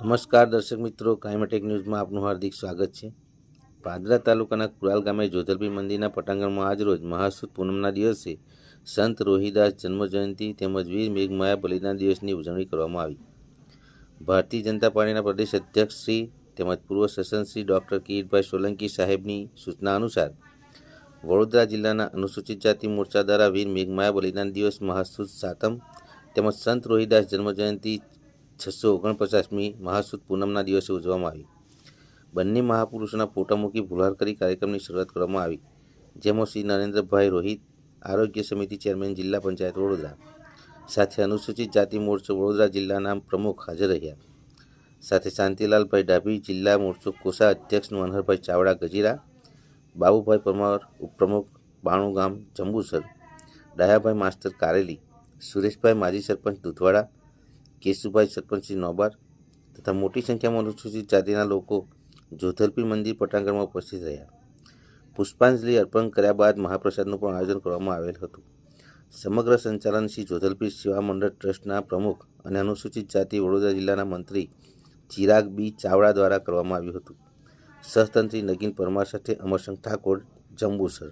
નમસ્કાર દર્શક મિત્રો ક્લાઇમેટેક ન્યૂઝમાં આપનું હાર્દિક સ્વાગત છે. પાદરા તાલુકાના કુરાલ ગામે જોધલપી મંદિરના પટાંગણમાં આજરોજ મહાસુદ પૂનમના દિવસે સંત રોહિદાસ જન્મજયંતિ તેમજ વીર મેઘમાયા બલિદાન દિવસની ઉજવણી કરવામાં આવી. ભારતીય જનતા પાર્ટીના પ્રદેશ અધ્યક્ષ શ્રી તેમજ પૂર્વ સસન ડૉક્ટર કિરીટભાઈ સોલંકી સાહેબની સૂચના અનુસાર વડોદરા જિલ્લાના અનુસૂચિત જાતિ મોરચા દ્વારા વીર મેઘમાયા બલિદાન દિવસ મહાસુદ સાતમ તેમજ સંત રોહિદાસ જન્મજયંતિ છસો ઓગણપચાસમી મહાસુદ પૂનમના દિવસે ઉજવવામાં આવી. બંને મહાપુરુષોના ફોટા મૂકી કરી કાર્યક્રમની શરૂઆત કરવામાં આવી, જેમાં શ્રી નરેન્દ્રભાઈ રોહિત, આરોગ્ય સમિતિ ચેરમેન જિલ્લા પંચાયત વડોદરા, સાથે અનુસૂચિત જાતિ મોરચો વડોદરા જિલ્લાના પ્રમુખ હાજર રહ્યા. સાથે શાંતિલાલભાઈ ડાભી, જિલ્લા મોરચો કોષા અધ્યક્ષ મનહરભાઈ ચાવડા ગજીરા, બાબુભાઈ પરમાર ઉપપ્રમુખ બાણું ગામ જંબુસર, ડાયાભાઈ માસ્તર કારેલી, સુરેશભાઈ માજી સરપંચ દુધવાડા કેશુભાઈ સરપંચ નોબાર તથા મોટી સંખ્યામાં અનુસૂચિત જાતિના લોકો જોધલપીર મંદિર પટાંગણમાં ઉપસ્થિત રહ્યા. પુષ્પાંજલિ અર્પણ કર્યા બાદ મહાપ્રસાદનું પણ આયોજન કરવામાં આવેલ હતું. સમગ્ર સંચાલન શ્રી જોધલપીર સેવા મંડળ ટ્રસ્ટના પ્રમુખ અને અનુસૂચિત જાતિ વડોદરા જિલ્લાના મંત્રી ચિરાગ બી ચાવડા દ્વારા કરવામાં આવ્યું હતું. સહતંત્રી નગીન પરમાર સાથે અમરસંગ ઠાકોર, જંબુસર